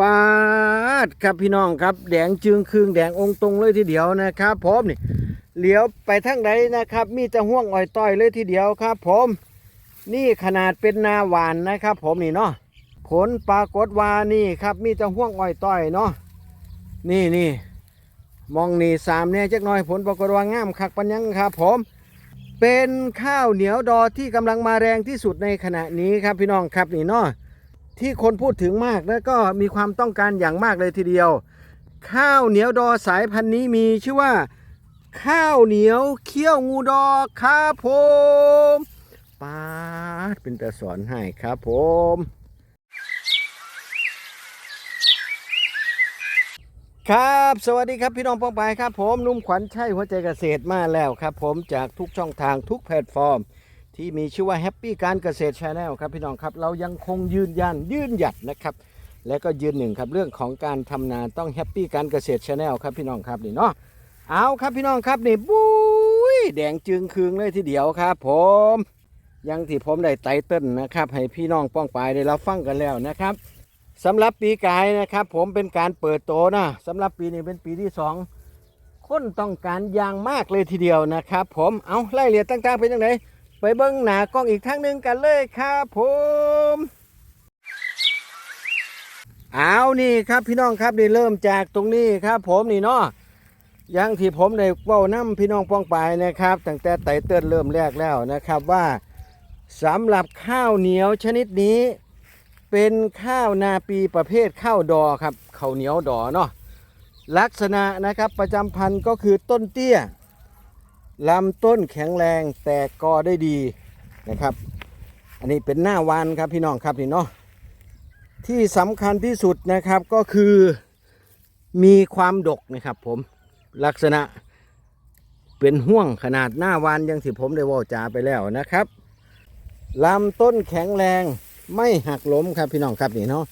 ปาดครับพี่น้องครับ แดงจึงคืงแดงองค์ตรงเลยทีเดียวนะครับผมนี่เหลียวไปทางใดนะครับ มีแต่ห่วงอ้อยต้อยเลยทีเดียวครับผมนี่ขนาดเป็นนาหวานนะครับ ผมนี่เนาะผลปรากฏว่านี่ครับ มีแต่ห่วงอ้อยต้อยเนาะนี่นี่มองนี่สามเนี่ยจักหน่อยผลปรากฏว่างามคักปัญญังครับผมเป็นข้าวเหนียวดอที่กำลังมาแรงที่สุดในขณะนี้ครับพี่น้องครับนี่เนาะ ที่คนพูดถึงมากและก็มีความต้องการอย่างมากเลยทีเดียว ข้าวเหนียวดอสายพันธุ์นี้มีชื่อว่า ข้าวเหนียวเคี่ยวงูดอครับผมป้าดเป็นแต่สอนให้ครับผมครับ สวัสดีครับพี่น้องปองปครับผมนุ่มขวัญชัยหัวใจเกษตรมาแล้วครับ ผมจากทุกช่องทางทุกแพลตฟอร์ม ที่มีชื่อว่าแฮปปี้การเกษตรชาแนลครับพี่น้องครับ เรายังคงยืนยันยืนหยัดนะครับ และก็ยืนหนึ่งครับเรื่องของการทำนาต้องแฮปปี้การเกษตรชาแนลครับพี่น้องครับนี่เนาะเอาครับพี่น้องครับนี่บุ้ยแดงจึงคืงเลยทีเดียวครับ ผมยังที่ผมได้ไตเติ้ลนะครับให้พี่น้องป้องปายได้รับฟังกันแล้วนะครับสำหรับปีกายนะครับ ผมเป็นการเปิดโตนะสำหรับปีนี้เป็นปีที่สองคนต้องการอยางมากเลยทีเดียวนะครับ ผมเอาไล่เรียนต่างๆเป็นยังไง ไปเบิ้งหนากล้องอีกทั้งหนึ่งกันเลยครับผมเอานี่ครับพี่น้องครับนี่เริ่มจากตรงนี้ครับ ผมนี่เนาะยังที่ผมได้เว้าน้ำพี่น้องป้องไปนะครับตั้งแต่ไตเตือนเริ่มแรกแล้วนะครับว่าสำหรับข้าวเหนียวชนิดนี้ เป็นข้าวนาปีประเภทข้าวดอครับข้าวเหนียวดอเนาะลักษณะนะครับประจำพันธุ์ก็คือต้นเตี้ย ลำต้นแข็งแรงแตกกอได้ดีนะครับ อันนี้เป็นหน้าวานครับพี่น้องครับนี่เนาะที่สำคัญที่สุดนะครับก็คือมีความดกนะครับผมลักษณะเป็นห่วงขนาดหน้าวานยังที่ผมได้ว่าจาไปแล้วนะครับลำต้นแข็งแรงไม่หักล้มครับพี่น้องครับนี่เนาะ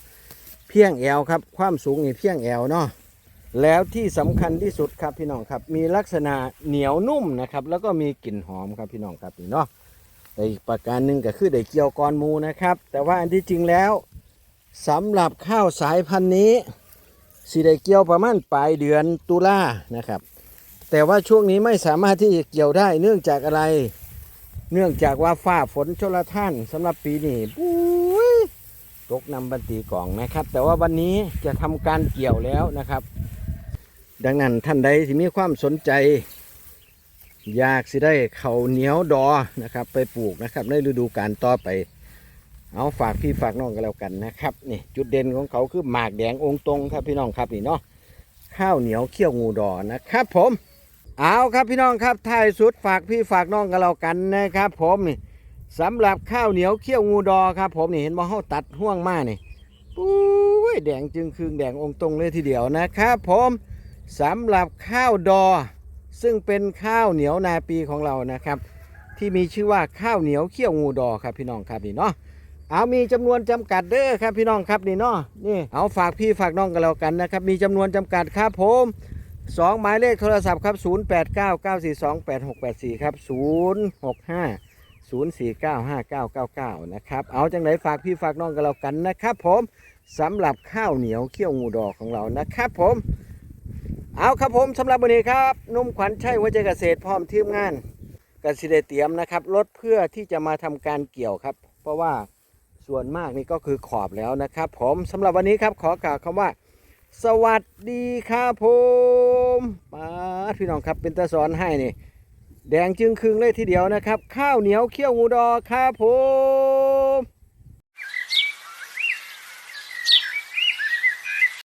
เพียงแอวครับความสูงนี่เพียงแอวเนาะ แล้วที่สำคัญที่สุดครับพี่น้องครับ มีลักษณะเหนียวนุ่มนะครับ แล้วก็มีกลิ่นหอมครับพี่น้องครับนี่เนาะแต่อีกประการหนึ่งก็คือได้เกี่ยวกรมูนะครับ แต่ว่าอันที่จริงแล้วสำหรับข้าวสายพันธุ์นี้สิได้เกี่ยวประมาณปลายเดือนตุลานะครับ แต่ว่าช่วงนี้ไม่สามารถที่จะเกี่ยวได้เนื่องจากอะไร เนื่องจากว่าฟ้าฝนชลท่านสำหรับปีนี้ปุ้ยตกนำบันตีกล่องนะครับ แต่ว่าวันนี้จะทำการเกี่ยวแล้วนะครับ ดังนั้นท่านใดที่มีความสนใจ อยากสิได้เขาวเหนียวดอนะครับ ไปปลูกนะครับในฤดูกาลต่อไป เอาฝากพี่ฝากน้องกันแล้วกันนะครับนี่จุดเด่นของเขาคือหมากแดงองค์ตรงครับพี่น้องครับนี่เนาะข้าวเหนียวเขี้ยวงูดอนะครับผมเอาครับพี่น้องครับท้ายสุดฝากพี่ฝากน้องกันแล้วกันนะครับ ผมนี่สำหรับข้าวเหนียวเขี้ยวงูดอครับ ผมนี่เห็นบ่เขาตัดห่วงมานี่ปุ้ยแดงจึงคืงแดงองค์ตรงเลยทีเดียวนะครับ ผม สำหรับข้าวดอ ซึ่งเป็นข้าวเหนียวนาปีของเรานะครับ ที่มีชื่อว่าข้าวเหนียวเขี้ยวงูดอครับพี่น้องครับนี่เนาะเอามีจำนวนจำกัดเด้อครับพี่น้องครับนี่เนาะนี่เอาฝากพี่ฝากน้องกันแล้วกันนะครับ มีจำนวนจำกัดครับผมสองหมายเลขโทรศัพท์ครับ 0 8 9 9 4 2 8 6 8 4 ครับ 0 6 5 0 4 9 5 9 9 9 นะครับ เอาจังไหนฝากพี่ฝากน้องกันแล้วกันนะครับผมสำหรับข้าวเหนียวเขี้ยวงูดอของเรานะครับผม เอาครับผมสำหรับวันนี้ครับนุ่มขวัญชัยหัวใจเกษตรพร้อมทีมงานกสิได้เตียมนะครับรถเพื่อที่จะมาทำการเกี่ยวครับ เพราะว่าส่วนมากนี่ก็คือขอบแล้วนะครับ ผมสำหรับวันนี้ครับขอกล่าวคำว่า สวัสดีครับผมมาพี่น้องครับเป็นตาสอนให้นี่แดงจึงครึงเลยทีเดียวนะครับ ข้าวเหนียวเคี่ยวงูดอครับผม